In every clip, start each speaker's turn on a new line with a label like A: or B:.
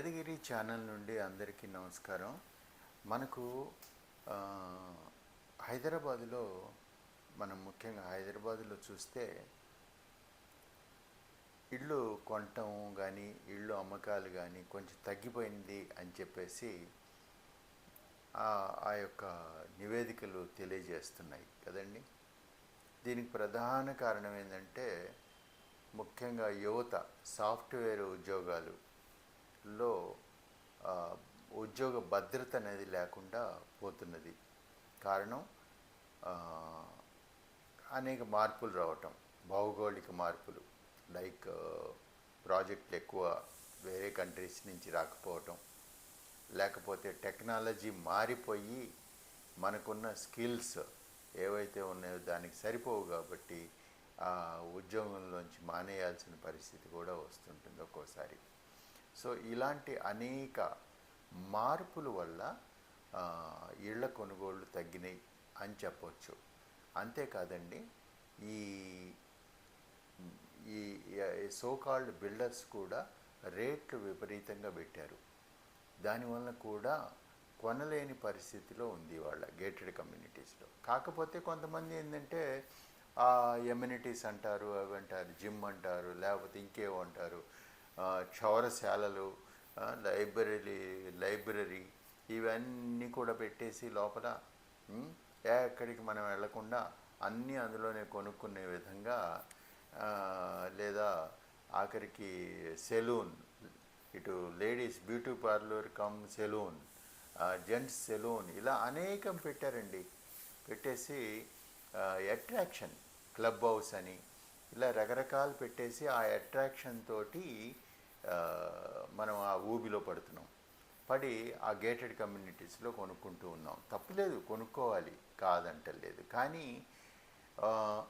A: Vedagiri channel నుండి అందరికీ నమస్కారం. మనకు హైదరాబాదులో మనం ముఖ్యంగా హైదరాబాదులో చూస్తే ఇళ్ళు కొనటం కానీ ఇళ్ళు అమ్మకాలు కానీ కొంచెం తగ్గిపోయింది అని చెప్పేసి ఆ యొక్క నివేదికలు తెలియజేస్తున్నాయి కదండి. దీనికి ప్రధాన కారణం ఏంటంటే ముఖ్యంగా యువత సాఫ్ట్వేర్ ఉద్యోగాలు లో ఉద్యోగ భద్రత అనేది లేకుండా పోతున్నది. కారణం అనేక మార్పులు రావటం భౌగోళిక మార్పులు. లైక్ ప్రాజెక్టులు ఎక్కువ వేరే కంట్రీస్ నుంచి రాకపోవటం. లేకపోతే టెక్నాలజీ మారిపోయి మనకున్న స్కిల్స్ ఏవైతే ఉన్నాయో దానికి సరిపోవు కాబట్టి ఆ ఉద్యోగంలోంచి మానేయాల్సిన పరిస్థితి కూడా వస్తుంటుంది ఒక్కోసారి. సో ఇలాంటి అనేక మార్పుల వల్ల ఇళ్ళ కొనుగోళ్ళు తగ్గినాయి అని చెప్పొచ్చు. అంతేకాదండి ఈ ఈ సోకాల్డ్ బిల్డర్స్ కూడా రేట్లు విపరీతంగా పెట్టారు. దానివల్ల కూడా కొనలేని పరిస్థితిలో ఉంది వాళ్ళ గేటెడ్ కమ్యూనిటీస్లో. కాకపోతే కొంతమంది ఏంటంటే ఎమ్యూనిటీస్ అంటారు అవి అంటారు జిమ్ అంటారు లేకపోతే ఇంకేవో అంటారు. క్షౌరశాలలు లైబ్రరీ లైబ్రరీ ఇవన్నీ కూడా పెట్టేసి లోపల ఎక్కడికి మనం వెళ్ళకుండా అన్నీ అందులోనే కొనుక్కునే విధంగా లేదా ఆఖరికి సెలూన్ ఇటు ladies beauty parlour come salon gents salon ఇలా అనేకం పెట్టారండి. పెట్టేసి అట్రాక్షన్ క్లబ్ హౌస్ అని ఇలా రకరకాలు పెట్టేసి ఆ అట్రాక్షన్ తోటి మనం ఆ ఊబిలో పడుతున్నాం. పడి ఆ గేటెడ్ కమ్యూనిటీస్లో కొనుక్కుంటూ ఉన్నాం. తప్పులేదు కొనుక్కోవాలి. కాదంటలేదు. కానీ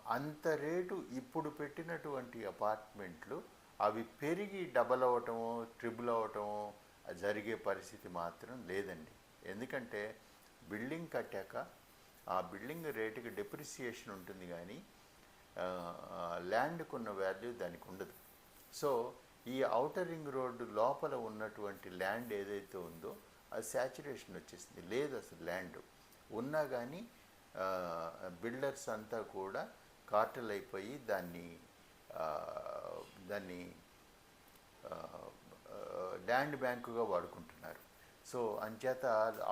A: అంత రేటు ఇప్పుడు పెట్టినటువంటి అపార్ట్మెంట్లు అవి పెరిగి డబల్ అవటమో ట్రిబుల్ అవ్వటమో జరిగే పరిస్థితి మాత్రం లేదండి. ఎందుకంటే బిల్డింగ్ కట్టాక ఆ బిల్డింగ్ రేటుకి డెప్రిసియేషన్ ఉంటుంది కానీ ల్యాండ్కున్న వాల్యూ దానికి ఉండదు. సో ఈ ఔటర్ రింగ్ రోడ్డు లోపల ఉన్నటువంటి ల్యాండ్ ఏదైతే ఉందో అది శాచురేషన్ వచ్చేసింది. లేదు అసలు ల్యాండ్ ఉన్నా కానీ బిల్డర్స్ అంతా కూడా కార్టల్ అయిపోయి దాన్ని దాన్ని ల్యాండ్ బ్యాంకుగా వాడుకుంటున్నారు. సో అంచేత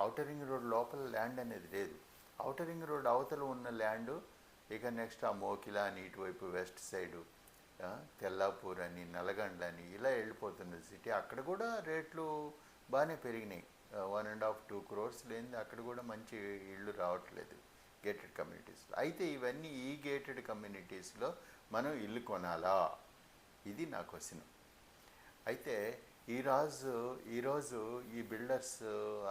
A: ఔటర్ రింగ్ రోడ్ లోపల ల్యాండ్ అనేది లేదు. ఔటర్ రింగ్ రోడ్ అవతల ఉన్న ల్యాండ్ ఇక నెక్స్ట్ ఆ మోకిలా అని ఇటువైపు వెస్ట్ సైడు తెల్లాపూర్ అని నల్గండ్ల అని ఇలా వెళ్ళిపోతున్నది సిటీ. అక్కడ కూడా రేట్లు బాగానే పెరిగినాయి. One and half two crores లేని అక్కడ కూడా మంచి ఇళ్ళు రావట్లేదు గేటెడ్ కమ్యూనిటీస్లో అయితే ఇవన్నీ ఈ గేటెడ్ కమ్యూనిటీస్లో మనం ఇల్లు కొనాలా? ఇది నా క్వశ్చన్. అయితే ఈరోజు ఈరోజు ఈ బిల్డర్స్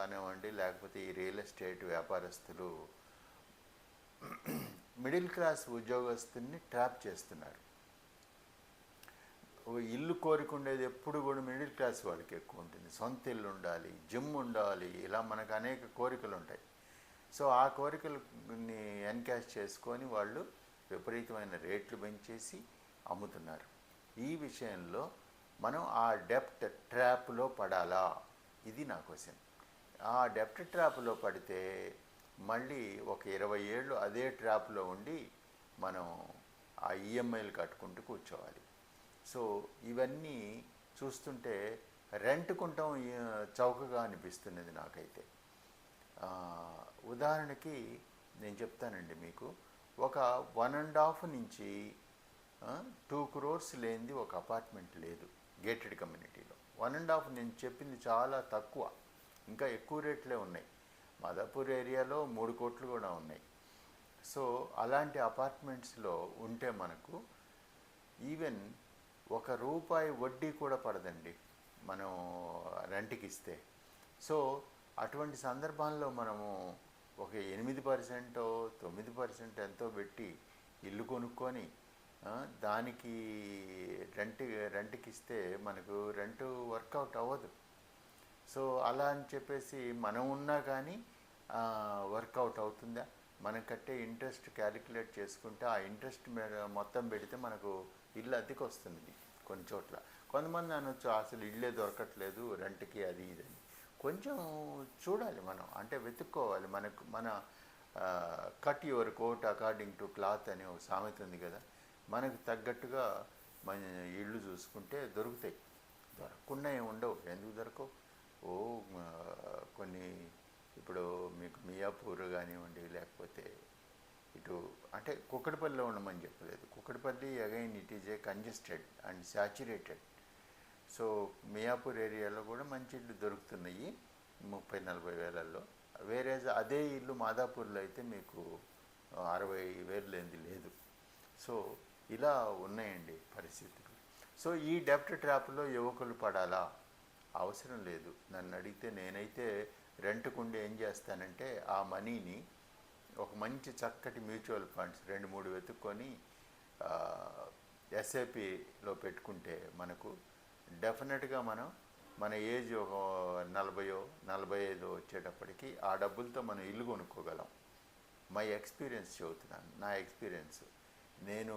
A: అనేవండి లేకపోతే ఈ రియల్ ఎస్టేట్ వ్యాపారస్తులు మిడిల్ క్లాస్ ఉద్యోగస్తుల్ని ట్రాప్ చేస్తున్నారు. ఒక ఇల్లు కోరికుండేది ఎప్పుడు కూడా మిడిల్ క్లాస్ వాళ్ళకి ఎక్కువ ఉంటుంది. సొంత ఇల్లు ఉండాలి జిమ్ ఉండాలి ఇలా మనకు అనేక కోరికలు ఉంటాయి. సో ఆ కోరికలని ఎన్కాష్ చేసుకొని వాళ్ళు విపరీతమైన రేట్లు పెంచేసి అమ్ముతున్నారు. ఈ విషయంలో మనం ఆ డెప్ట్ ట్రాప్లో పడాలా? ఇది నా క్వశ్చన్. ఆ డెప్ట్ ట్రాప్లో పడితే మళ్ళీ ఒక ఇరవై ఏళ్ళు అదే ట్రాప్లో ఉండి మనం ఆ ఈఎంఐలు కట్టుకుంటూ కూర్చోవాలి. సో ఇవన్నీ చూస్తుంటే రెంట్ కొంటాం చౌకగా అనిపిస్తున్నది నాకైతే. ఉదాహరణకి నేను చెప్తానండి మీకు. ఒక వన్ అండ్ హాఫ్ నుంచి టూ క్రోర్స్ లేనిది ఒక అపార్ట్మెంట్ లేదు గేటెడ్ కమ్యూనిటీలో. వన్ అండ్ హాఫ్ నేను చెప్పింది చాలా తక్కువ. ఇంకా ఎక్కువ రేట్లే ఉన్నాయి. మాదాపూర్ ఏరియాలో మూడు కోట్లు కూడా ఉన్నాయి. సో అలాంటి అపార్ట్మెంట్స్లో ఉంటే మనకు ఈవెన్ ఒక రూపాయి వడ్డీ కూడా పడదండి మనం రెంట్కి ఇస్తే సో అటువంటి సందర్భాల్లో మనము ఒక ఎనిమిది పర్సెంటో తొమ్మిది పర్సెంట్ ఎంతో పెట్టి ఇల్లు కొనుక్కొని దానికి రెంట్ రెంట్కి ఇస్తే మనకు రెంట్ వర్కౌట్ అవ్వదు. సో అలా అని చెప్పేసి మనం ఉన్నా కానీ వర్కౌట్ అవుతుందా? మనం కట్టే ఇంట్రెస్ట్ క్యాలిక్యులేట్ చేసుకుంటే ఆ ఇంట్రెస్ట్ మొత్తం పెడితే మనకు ఇల్లు అద్దెకి వస్తుంది కొన్ని చోట్ల కొంతమంది అనొచ్చు అసలు ఇల్లే దొరకట్లేదు రెంట్కి అది ఇది అని. కొంచెం చూడాలి మనం. అంటే వెతుక్కోవాలి. మనకు మన cut your coat according to cloth అనే ఒక సామెత ఉంది కదా. మనకు తగ్గట్టుగా మన ఇళ్ళు చూసుకుంటే దొరుకుతాయి. దొరకకుండా ఏమి ఉండవు. ఎందుకు దొరకవు? ఓ కొన్ని ఇప్పుడు మీకు మియాపూర్ కానివ్వండి లేకపోతే ఇటు అంటే కుక్కడపల్లిలో ఉండమని చెప్పలేదు. Kukatpally again it is a congested and saturated so Miyapur ఏరియాలో కూడా మంచి ఇల్లు దొరుకుతున్నాయి ముప్పై నలభై వేలల్లో. వేరే అదే ఇల్లు మాదాపూర్లో అయితే మీకు అరవై వేలు లేనిది లేదు. సో ఇలా ఉన్నాయండి పరిస్థితులు. సో ఈ డెప్ట్ ట్రాప్లో యువకులు పడాలా? అవసరం లేదు. నన్ను అడిగితే నేనైతే రెంట్కుండి ఏం చేస్తానంటే ఆ మనీని ఒక మంచి చక్కటి మ్యూచువల్ ఫండ్స్ రెండు మూడు వెతుక్కొని ఎస్ఐపిలో పెట్టుకుంటే మనకు డెఫినెట్గా మనం మన ఏజ్ ఒక నలభయో నలభై ఐదో వచ్చేటప్పటికి ఆ డబ్బులతో మనం ఇల్లు కొనుక్కోగలం. మై ఎక్స్పీరియన్స్ చెబుతున్నాను. నా ఎక్స్పీరియన్స్ నేను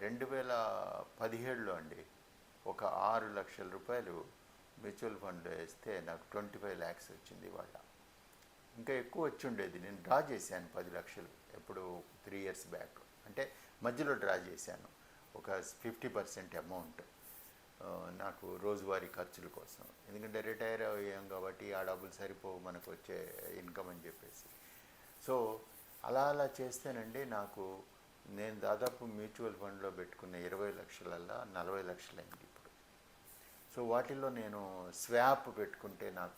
A: రెండు వేల పదిహేడులో అండి ఒక ఆరు లక్షల రూపాయలు మ్యూచువల్ ఫండ్లో వేస్తే నాకు ట్వంటీ ఫైవ్ ల్యాక్స్ వచ్చింది వాళ్ళ ఇంకా ఎక్కువ వచ్చి ఉండేది. నేను డ్రా చేశాను పది లక్షలు ఎప్పుడు త్రీ ఇయర్స్ బ్యాక్. అంటే మధ్యలో డ్రా చేశాను. ఒక ఫిఫ్టీ పర్సెంట్ అమౌంట్ నాకు రోజువారీ ఖర్చుల కోసం. ఎందుకంటే రిటైర్ అయ్యాం కాబట్టి ఆ డబ్బులు సరిపోవు మనకు వచ్చే ఇన్కమ్ అని చెప్పేసి. సో అలా అలా చేస్తేనండి నాకు నేను దాదాపు మ్యూచువల్ ఫండ్లో పెట్టుకున్న ఇరవై లక్షలల్లా నలభై లక్షలైంది ఇప్పుడు. సో వాటిల్లో నేను స్వాప్ పెట్టుకుంటే నాకు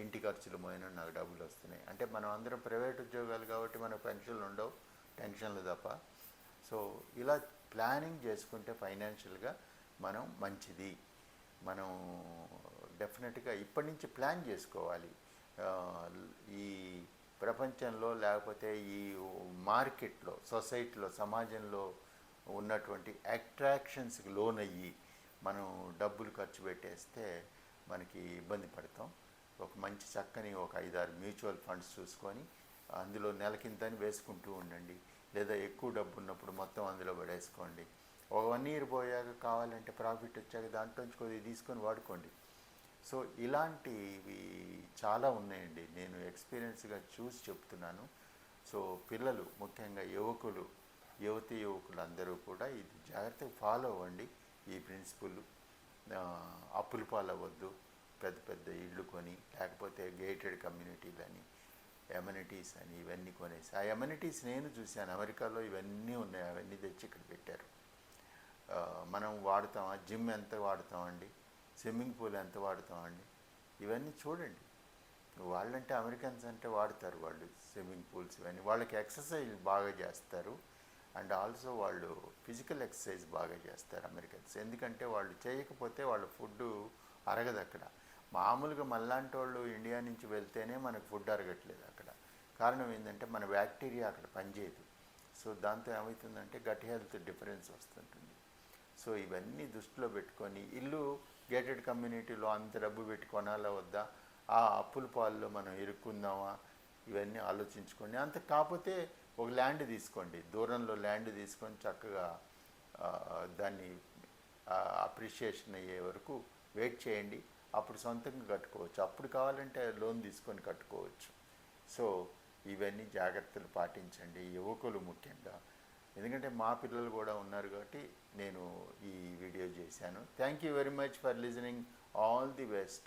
A: ఇంటి ఖర్చులు పోయినా నాకు డబ్బులు వస్తున్నాయి. అంటే మనం అందరం ప్రైవేట్ ఉద్యోగాలు కాబట్టి మనకు పెన్షన్లు ఉండవు టెన్షన్లు తప్ప. సో ఇలా ప్లానింగ్ చేసుకుంటే ఫైనాన్షియల్గా మనం మంచిది. మనం డెఫినెట్గా ఇప్పటి నుంచి ప్లాన్ చేసుకోవాలి. ఈ ప్రపంచంలో లేకపోతే ఈ మార్కెట్లో సొసైటీలో సమాజంలో ఉన్నటువంటి అట్రాక్షన్స్కి లోన్ అయ్యి మనం డబ్బులు ఖర్చు పెట్టేస్తే మనకి ఇబ్బంది పడతాం. ఒక మంచి చక్కని ఒక ఐదారు మ్యూచువల్ ఫండ్స్ చూసుకొని అందులో నెలకింతని వేసుకుంటూ ఉండండి. లేదా ఎక్కువ డబ్బు ఉన్నప్పుడు మొత్తం అందులో పడేసుకోండి. ఒక వన్ ఇయర్ పోయాక కావాలంటే ప్రాఫిట్ వచ్చాక దాంట్లోంచి కొద్దిగా తీసుకొని వాడుకోండి. సో ఇలాంటివి చాలా ఉన్నాయండి. నేను ఎక్స్పీరియన్స్గా చూసి చెప్తున్నాను. సో పిల్లలు ముఖ్యంగా యువకులు యువతి యువకులు అందరూ కూడా ఇది జాగ్రత్తగా ఫాలో అవ్వండి. ఈ ప్రిన్సిపల్ అప్పులు పాలవద్దు పెద్ద పెద్ద ఇళ్ళు కొని లేకపోతే గేటెడ్ కమ్యూనిటీలని ఎమ్యూనిటీస్ అని ఇవన్నీ కొనేసి ఆ ఎమ్యూనిటీస్ నేను చూశాను. అమెరికాలో ఇవన్నీ ఉన్నాయి. అవన్నీ తెచ్చి ఇక్కడ పెట్టారు. మనం వాడుతామా జిమ్ ఎంత వాడుతామండి? స్విమ్మింగ్ పూల్ ఎంత వాడుతామండి? ఇవన్నీ చూడండి. వాళ్ళంటే అమెరికన్స్ అంటే వాడతారు వాళ్ళు స్విమ్మింగ్ పూల్స్ ఇవన్నీ. వాళ్ళకి ఎక్సర్సైజ్ బాగా చేస్తారు. అండ్ ఆల్సో వాళ్ళు ఫిజికల్ ఎక్సర్సైజ్ బాగా చేస్తారు అమెరికన్స్ ఎందుకంటే వాళ్ళు చేయకపోతే వాళ్ళ ఫుడ్ అరగదు అక్కడ. మామూలుగా మళ్ళాంటి వాళ్ళు ఇండియా నుంచి వెళ్తేనే మనకు ఫుడ్ అరగట్లేదు అక్కడ. కారణం ఏంటంటే మన బ్యాక్టీరియా అక్కడ పనిచేయదు. సో దాంతో ఏమవుతుందంటే గట్ హెల్త్ డిఫరెన్స్ వస్తుంటుంది. సో ఇవన్నీ దృష్టిలో పెట్టుకొని ఇల్లు గేటెడ్ కమ్యూనిటీలో అంత డబ్బు పెట్టి కొనాలా వద్దా? ఆ అప్పుల పాల్లో మనం ఇరుక్కుందామా? ఇవన్నీ ఆలోచించుకోండి. అంత కాకపోతే ఒక ల్యాండ్ తీసుకోండి. దూరంలో ల్యాండ్ తీసుకొని చక్కగా దాన్ని అప్రిషియేషన్ అయ్యే వరకు వెయిట్ చేయండి. అప్పుడు సొంతంగా కట్టుకోవచ్చు. అప్పుడు కావాలంటే లోన్ తీసుకొని కట్టుకోవచ్చు. సో ఇవన్నీ జాగ్రత్తలు పాటించండి. యువకులు ముఖ్యంగా. ఎందుకంటే మా పిల్లలు కూడా ఉన్నారు కాబట్టి నేను ఈ వీడియో చేశాను. Thank you very much for listening all the best